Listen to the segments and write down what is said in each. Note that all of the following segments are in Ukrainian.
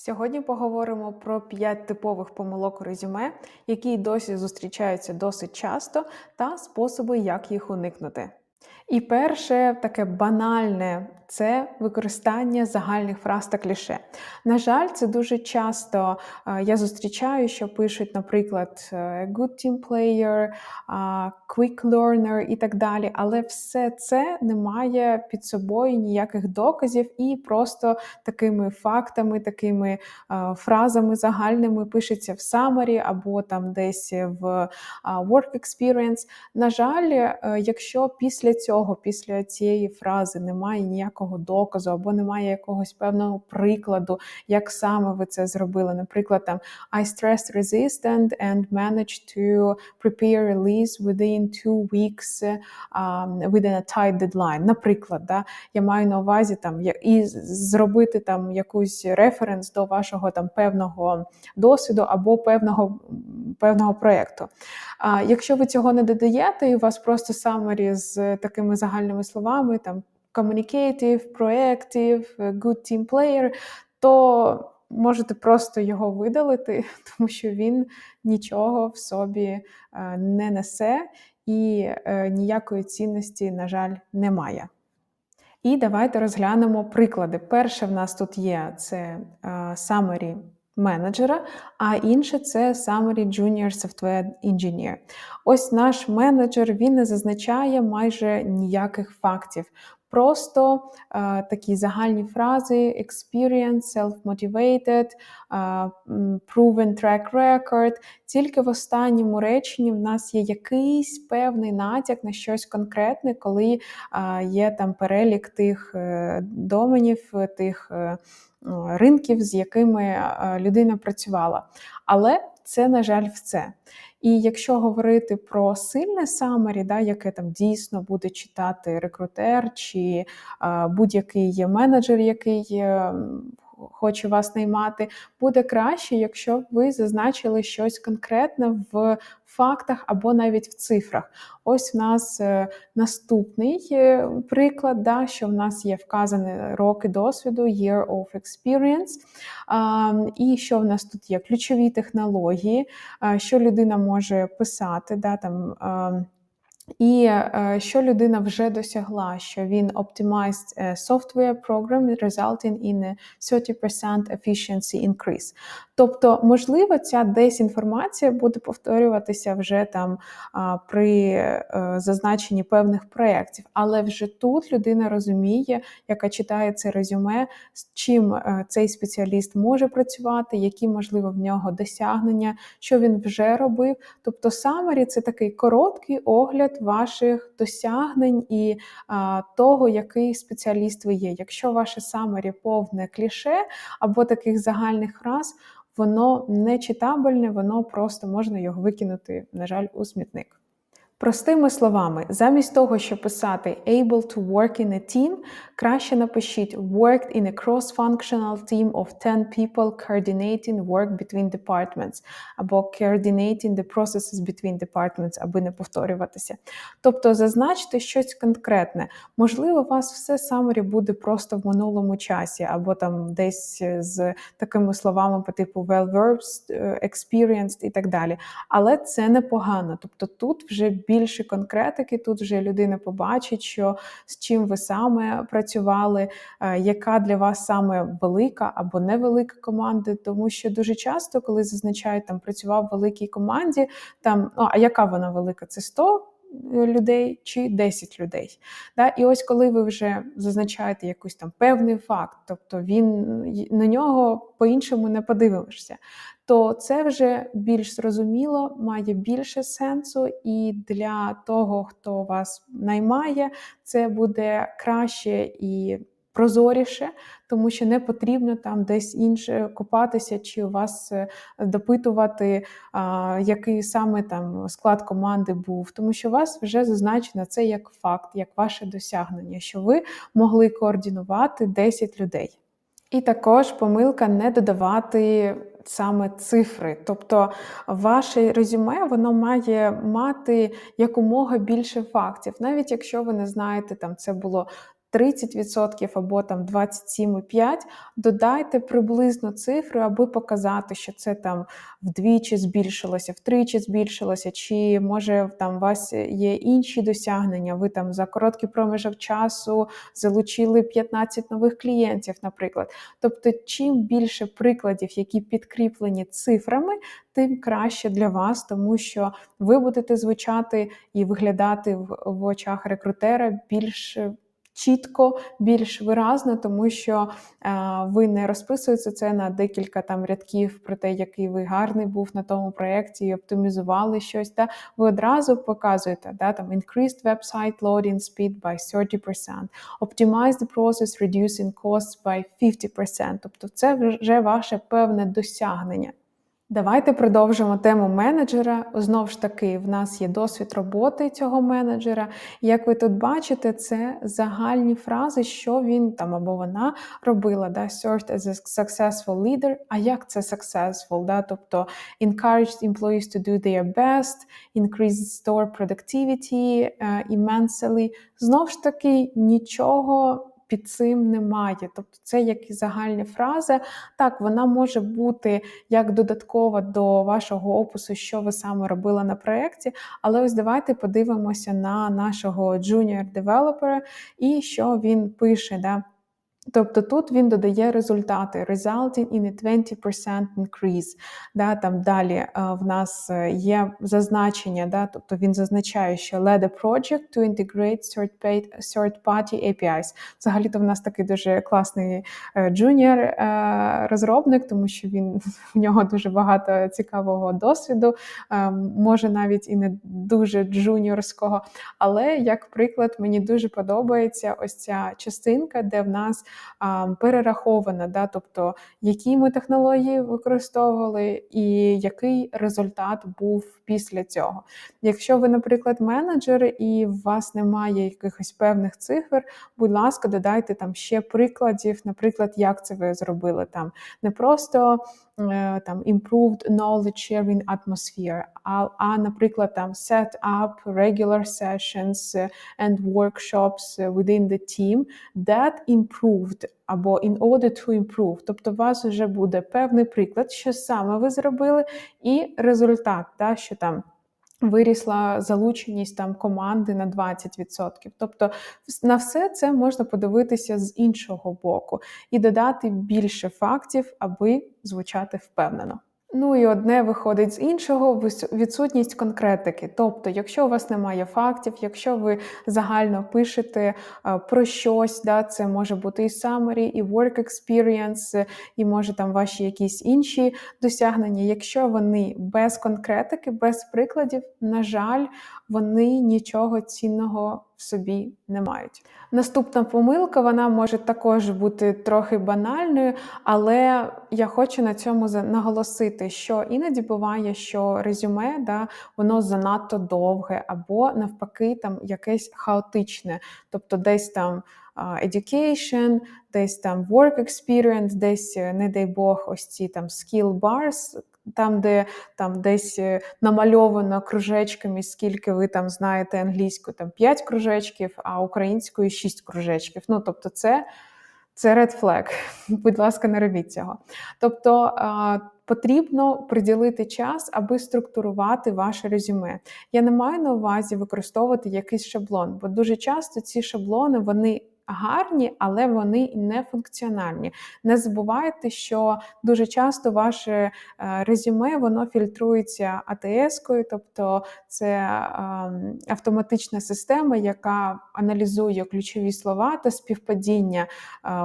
Сьогодні поговоримо про 5 типових помилок резюме, які досі зустрічаються досить часто, та способи, як їх уникнути. І перше таке банальне це використання загальних фраз та кліше. На жаль, це дуже часто е, я зустрічаю, що пишуть, наприклад, е, good team player, е, quick learner і так далі. Але все це не має під собою ніяких доказів, і просто такими фактами, такими фразами загальними пишеться в summary або там десь в work experience. На жаль, якщо після цього, після цієї фрази немає ніякого ніякого доказу, або немає якогось певного прикладу, як саме ви це зробили. Наприклад, там I stress resistant and managed to prepare release within two weeks um, within a tight deadline. Наприклад, да, я маю на увазі там і зробити там якусь референс до вашого там певного досвіду або певного певного проєкту. Якщо ви цього не додаєте, і у вас просто summary з такими загальними словами, там communicative, proactive, good team player, то можете просто його видалити, тому що він нічого в собі е, не несе і е, ніякої цінності, на жаль, немає. І давайте розглянемо приклади. Перше в нас тут є це е, summary менеджера, а інше це Summary Junior Software Engineer. Ось наш менеджер він не зазначає майже ніяких фактів. Просто е, такі загальні фрази: experience, self-motivated, е, proven track record. Тільки в останньому реченні в нас є якийсь певний натяк на щось конкретне, коли е, є там перелік тих е, доменів, тих. Е, Ринків, з якими е, людина працювала. Але це, на жаль, все. І якщо говорити про сильне самарі, да, яке там дійсно буде читати рекрутер чи будь-який менеджер, який е, хоче вас наймати, буде краще, якщо ви зазначили щось конкретне в фактах або навіть в цифрах. Ось в нас е, наступний е, приклад, да, що в нас є вказані роки досвіду, year of experience. І що в нас тут є? Ключові технології, що людина може писати. да, там і е, що людина вже досягла, що він optimized е, software program resulting in a 30% efficiency increase. Тобто, можливо, ця дезінформація буде повторюватися вже там при е, зазначенні певних проєктів, але вже тут людина розуміє, яка читає це резюме, з чим цей спеціаліст може працювати, які можливо в нього досягнення, що він вже робив. Тобто, summary – це такий короткий огляд ваших досягнень і а, того, який спеціаліст ви є. Якщо ваше самері повне кліше або таких загальних фраз, воно не читабельне, воно просто можна його викинути, на жаль, у смітник. Простими словами, замість того, щоб писати able to work in a team, краще напишіть worked in a cross-functional team of 10 people coordinating work between departments, або coordinating the processes between departments, аби не повторюватися. Тобто зазначте щось конкретне. Можливо, у вас все summary буде просто в минулому часі, або там десь з такими словами по типу well-versed, experienced і так далі. Але це непогано. Тобто тут вже більше конкретики. Тут вже людина побачить, що з чим ви саме працювали, е, яка для вас саме велика або невелика команда. Тому що дуже часто, коли зазначають там працював в великій команді, там ну а яка вона велика? Це 100 людей чи 10 людей. Да? І ось коли ви вже зазначаєте якийсь там певний факт, тобто він на нього по-іншому не подивишся, то це вже більш зрозуміло, має більше сенсу, і для того, хто вас наймає, це буде краще і прозоріше, тому що не потрібно там десь інше копатися, чи у вас е, допитувати, а, який саме там склад команди був, тому що у вас вже зазначено це як факт, як ваше досягнення, що ви могли координувати 10 людей. І також помилка не додавати саме цифри. Тобто ваше резюме воно має мати якомога більше фактів. Навіть якщо ви не знаєте, там це було 30% або там 27,5%, додайте приблизно цифри, аби показати, що це там вдвічі збільшилося, втричі збільшилося, чи може там у вас є інші досягнення. Ви там за короткий проміжок часу залучили 15 нових клієнтів, наприклад. Тобто, чим більше прикладів, які підкріплені цифрами, тим краще для вас, тому що ви будете звучати і виглядати в, в очах рекрутера більш чітко, більш виразно, тому що е, ви не розписуєте це на декілька там рядків про те, який ви гарний був на тому проєкті, і оптимізували щось. Та ви одразу показуєте да, там increased website loading speed by 30%, optimize the process, reducing costs by 50%. Тобто це вже ваше певне досягнення. Давайте продовжимо тему менеджера. Знову ж таки, в нас є досвід роботи цього менеджера. Як ви тут бачите, це загальні фрази, що він там або вона робила. Да? Served as a successful leader. А як це successful? Да? Тобто encouraged employees to do their best, increased store productivity, uh, immensely. Знову ж таки, нічого під цим немає. Тобто це як і загальні фрази. Так, вона може бути як додаткова до вашого опису, що ви саме робили на проєкті. Але ось давайте подивимося на нашого junior-девелопера і що він пише. Да? Тобто тут він додає результати, resulting in a 20% increase. Да, Там далі е, в нас е, є зазначення, да, тобто він зазначає, що led a project to integrate third-party APIs. Взагалі-то в нас такий дуже класний джуніор е, розробник, тому що він в нього дуже багато цікавого досвіду, може навіть і не дуже джуніорського. Але як приклад, мені дуже подобається ось ця частинка, де в нас перерахована, да, тобто які ми технології використовували і який результат був після цього. Якщо ви, наприклад, менеджер і у вас немає якихось певних цифр, будь ласка, додайте там ще прикладів, наприклад, як це ви зробили там. Не просто Е, там improved knowledge sharing atmosphere, а, а наприклад, там set up regular sessions and workshops within the team that improved або in order to improve. Тобто у вас вже буде певний приклад, що саме ви зробили, і результат, та, що там. Вирісла залученість там команди на 20%. Тобто на все це можна подивитися з іншого боку і додати більше фактів, аби звучати впевнено. Ну і одне виходить з іншого відсутність конкретики. Тобто, якщо у вас немає фактів, якщо ви загально пишете е, про щось, да, це може бути і summary, і work experience, і може там ваші якісь інші досягнення. Якщо вони без конкретики, без прикладів, на жаль, вони нічого цінного в собі не мають. Наступна помилка вона може також бути трохи банальною, але я хочу на цьому наголосити, що іноді буває, що резюме да, воно занадто довге, або навпаки, там якесь хаотичне, тобто десь там. Education, десь там work experience, десь, не дай Бог, ось ці там skill bars, там, де там десь е, намальовано кружечками, скільки ви там знаєте англійською, там 5 кружечків, а українською 6 кружечків. Ну, тобто, це це red flag. Будь ласка, не робіть цього. Тобто потрібно приділити час, аби структурувати ваше резюме. Я не маю на увазі використовувати якийсь шаблон, бо дуже часто ці шаблони вони гарні, але вони не функціональні. Не забувайте, що дуже часто ваше е, резюме воно фільтрується АТС-кою, тобто це ем, автоматична система, яка аналізує ключові слова та співпадіння е,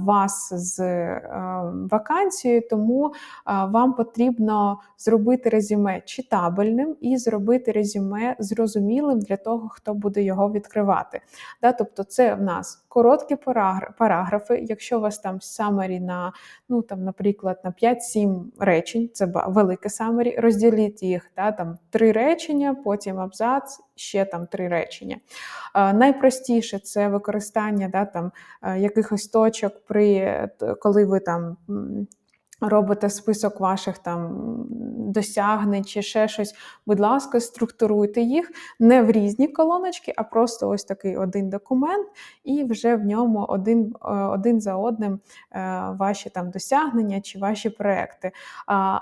вас з ем, вакансією, тому е, вам потрібно зробити резюме читабельним і зробити резюме зрозумілим для того, хто буде його відкривати. Тобто, це в нас короткі параграфи. Якщо у вас там самарі на, ну там, наприклад, на 5-7 речень, це велике самарі, розділіть їх, да, там три речення, потім абзац, ще там три речення. Найпростіше це використання да, там, якихось точок, при коли ви там робите список ваших там досягнень чи ще щось, будь ласка, структуруйте їх не в різні колоночки, а просто ось такий один документ, і вже в ньому один е, один за одним ваші там досягнення чи ваші проекти.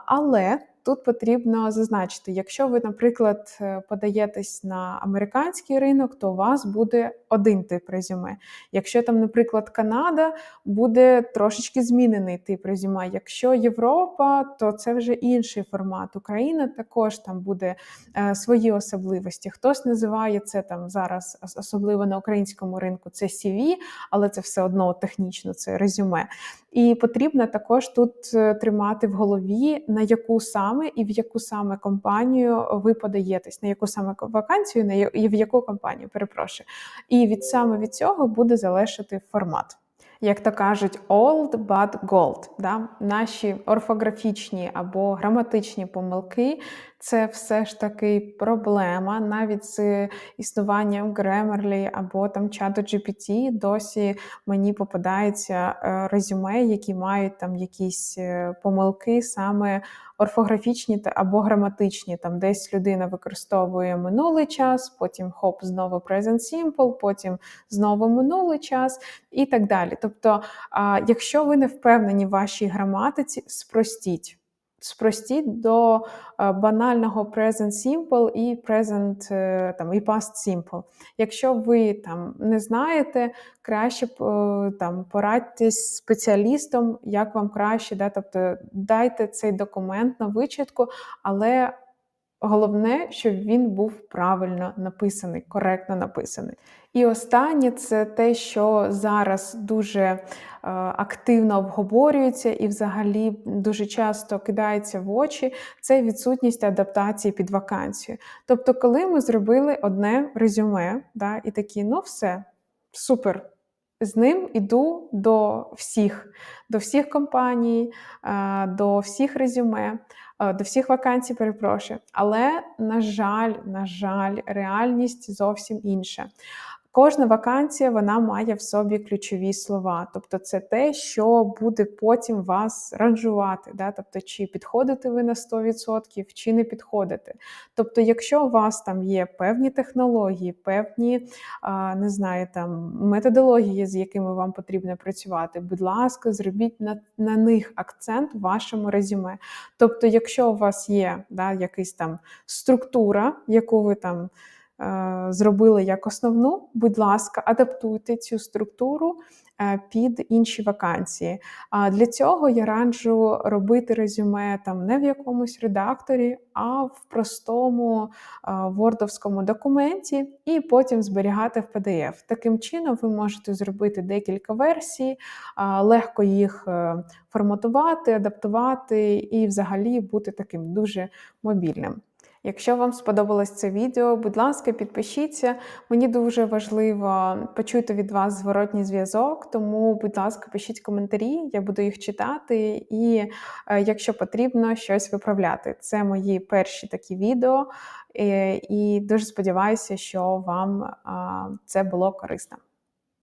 Але Тут потрібно зазначити, якщо ви, наприклад, е, подаєтесь на американський ринок, то у вас буде один тип резюме. Якщо там, наприклад, Канада, буде трошечки змінений тип резюме. Якщо Європа, то це вже інший формат. Україна також там буде е, свої особливості. Хтось називає це там зараз, особливо на українському ринку, це CV, але це все одно технічно, це резюме. І потрібно також тут е, тримати в голові, на яку саме і в яку саме компанію ви подаєтесь, на яку саме вакансію, і в яку компанію, перепрошую. І від саме від цього буде залежати формат як то кажуть, old but gold. Да? Наші орфографічні або граматичні помилки це все ж таки проблема. Навіть з існуванням Grammarly або там чату GPT досі мені попадаються е, резюме, які мають там якісь е, помилки саме орфографічні або граматичні. Там десь людина використовує минулий час, потім хоп, знову present simple, потім знову минулий час і так далі. Тобто, якщо ви не впевнені в вашій граматиці, спростіть спростіть до е, банального present simple і present е, там, і past simple. Якщо ви там не знаєте, краще е, там порадьтесь спеціалістом, як вам краще, да? тобто дайте цей документ на вичатку, але Головне, щоб він був правильно написаний, коректно написаний. І останнє це те, що зараз дуже е, активно обговорюється і, взагалі, дуже часто кидається в очі, це відсутність адаптації під вакансію. Тобто, коли ми зробили одне резюме, да, і такі, ну все, супер. З ним іду до всіх, до всіх компаній, е, до всіх резюме. Е, до всіх вакансій, перепрошую. Але, на жаль, на жаль, реальність зовсім інша. Кожна вакансія вона має в собі ключові слова. Тобто, це те, що буде потім вас ранжувати. Да?Тобто, чи підходите ви на 100%, чи не підходите. Тобто, якщо у вас там є певні технології, певні не знаю, там методології, з якими вам потрібно працювати, будь ласка, зробіть на, на них акцент в вашому резюме. Тобто, якщо у вас є да, якась там структура, яку ви там. Е, зробили як основну, будь ласка, адаптуйте цю структуру е, під інші вакансії. А для цього я раджу робити резюме там не в якомусь редакторі, а в простому вордовському документі, і потім зберігати в PDF. Таким чином, ви можете зробити декілька версій, легко їх е, форматувати, адаптувати і взагалі бути таким дуже мобільним. Якщо вам сподобалось це відео, будь ласка, підпишіться. Мені дуже важливо почути від вас зворотній зв'язок, тому, будь ласка, пишіть коментарі, я буду їх читати, і е, якщо потрібно, щось виправляти. Це мої перші такі відео, і дуже сподіваюся, що вам це було корисно.